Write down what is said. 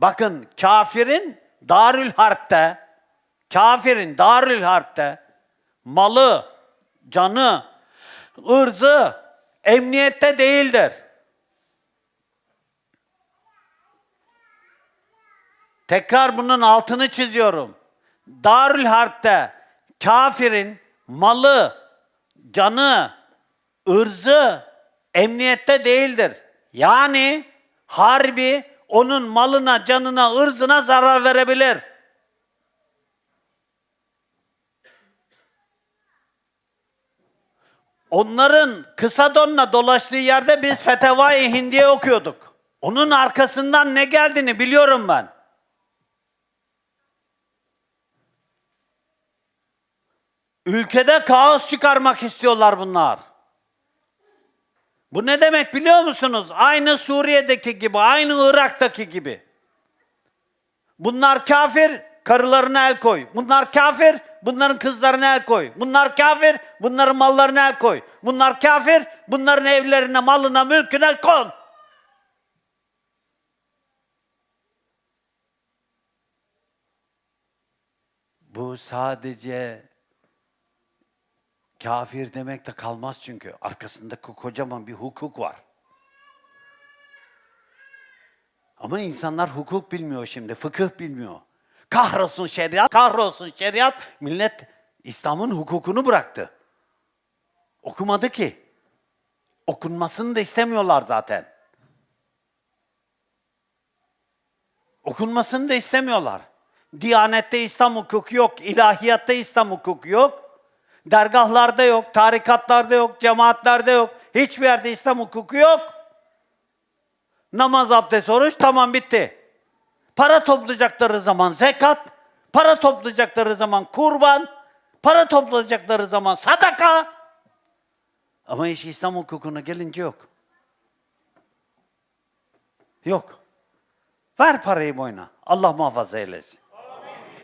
Bakın kafirin Darül Harp'te, kafirin Darül Harp'te malı, canı, ırzı emniyette değildir. Tekrar bunun altını çiziyorum. Darül Harp'te kafirin malı, canı, ırzı emniyette değildir. Yani harbi onun malına, canına, ırzına zarar verebilir. Onların kısa donla dolaştığı yerde biz Fetevai Hindiye okuyorduk. Onun arkasından ne geldiğini biliyorum ben. Ülkede kaos çıkarmak istiyorlar bunlar. Bu ne demek biliyor musunuz? Aynı Suriye'deki gibi, aynı Irak'taki gibi. Bunlar kafir, karılarına el koy. Bunlar kafir, bunların kızlarına el koy. Bunlar kafir, bunların mallarına el koy. Bunlar kafir, bunların evlerine, malına, mülküne kon. Bu sadece kafir demek de kalmaz çünkü. Arkasında ko- kocaman bir hukuk var. Ama insanlar hukuk bilmiyor şimdi, fıkıh bilmiyor. Kahrolsun şeriat, kahrolsun şeriat. Millet İslam'ın hukukunu bıraktı. Okumadı ki. Okunmasını da istemiyorlar zaten. Okunmasını da istemiyorlar. Diyanette İslam hukuku yok, ilahiyatta İslam hukuku yok. Dergahlarda yok, tarikatlarda yok, cemaatlerde yok. Hiçbir yerde İslam hukuku yok. Namaz, abdest, oruç tamam bitti. Para toplayacakları zaman zekat, para toplayacakları zaman kurban, para toplayacakları zaman sadaka. Ama iş İslam hukukuna gelince yok. Yok. Ver parayı boyuna. Allah muhafaza eylesin.